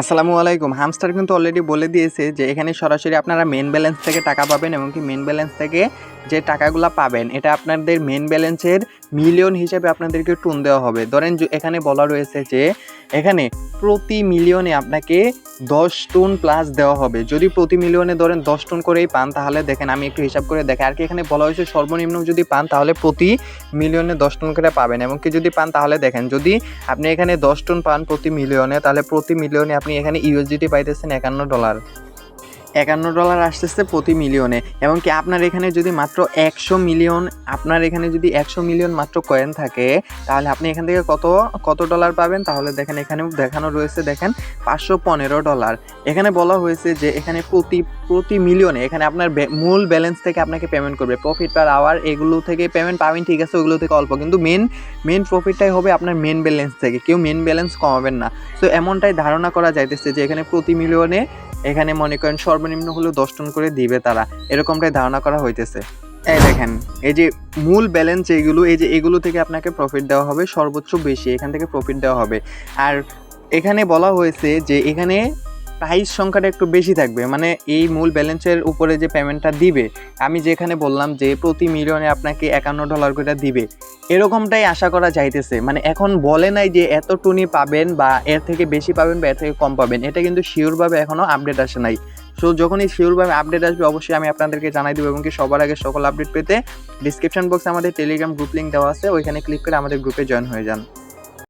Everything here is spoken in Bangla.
আসসালামু আলাইকুম। হামস্টার কিন্তু অলরেডি বলে দিয়েছে যে এখানে সরাসরি আপনারা মেন ব্যালেন্স থেকে টাকা পাবেন এবং কি মেন ব্যালেন্স থেকে যে টাকাগুলো পাবেন, এটা আপনাদের মেন ব্যালেন্সের মিলিয়ন হিসেবে আপনাদেরকে টুন দেওয়া হবে। ধরেন এখানে বলা রয়েছে যে এখানে প্রতি মিলিয়নে আপনাকে দশ টন প্লাস দেওয়া হবে। যদি প্রতি মিলিয়নে ধরেন দশ টন করেই পান, তাহলে দেখেন আমি একটু হিসাব করে দেখেন আর কি এখানে বলা হয়েছে সর্বনিম্ন যদি পান, তাহলে প্রতি মিলিয়নে দশ টন করে পাবেন। এবং কি যদি পান, তাহলে দেখেন যদি আপনি এখানে দশ টন পান প্রতি মিলিয়নে, তাহলে প্রতি মিলিয়নে আপনি এখানে ইউএসডিটি পাইতেছেন একান্ন ডলার একান্ন ডলার আসতেছে প্রতি মিলিয়নে। এবং কি আপনার এখানে যদি মাত্র একশো মিলিয়ন, আপনার এখানে যদি একশো মিলিয়ন মাত্র কয়েন থাকে, তাহলে আপনি এখান থেকে কত কত ডলার পাবেন? তাহলে দেখেন এখানে দেখানো রয়েছে, দেখেন, পাঁচশো পনেরো ডলার। এখানে বলা হয়েছে যে এখানে প্রতি প্রতি মিলিয়নে এখানে আপনার মূল ব্যালেন্স থেকে আপনাকে পেমেন্ট করবে। প্রফিট পার আওয়ার এগুলো থেকে পেমেন্ট পাবেন, ঠিক আছে, ওগুলো থেকে অল্প। কিন্তু মেন মেন প্রফিটটাই হবে আপনার মেন ব্যালেন্স থেকে। কেউ মেন ব্যালেন্স কমাবেন না। তো এমনটাই ধারণা করা যাইতেছে যে এখানে প্রতি মিলিয়নে এখানে মনে করেন সর্বনিম্ন হলেও দশ টন করে দিবে তারা। এরকমটাই ধারণা করা হইতেছে। এই দেখেন, এই যে মূল ব্যালেন্স এইগুলো এই যে এগুলো থেকে আপনাকে প্রফিট দেওয়া হবে, সর্বোচ্চ বেশি, এখান থেকে প্রফিট দেওয়া হবে। আর এখানে বলা হয়েছে যে এখানে প্রাইস সংখ্যাটা একটু বেশি থাকবে মানে এই মূল ব্যালেন্সের উপরে যে পেমেন্টটা দিবে, আমি যেখানে বললাম যে প্রতি মিলিয়নে আপনাকে একান্ন ডলার করে দিবে এরকমটাই আশা করা যাইতেছে। মানে এখন বলে নাই যে এত টুনি পাবেন বা এর থেকে বেশি পাবেন বা এর থেকে কম পাবেন। এটা কিন্তু শিওরভাবে এখনও আপডেট আসে নাই। সো যখনই শিওরভাবে আপডেট আসবে, অবশ্যই আমি আপনাদেরকে জানাই দেবো এবং কি সবার আগে সকল আপডেট পেতে ডিসক্রিপশন বক্সে আমাদের টেলিগ্রাম গ্রুপ লিঙ্ক দেওয়া আছে। ওইখানে ক্লিক করে আমাদের গ্রুপে জয়েন হয়ে যান।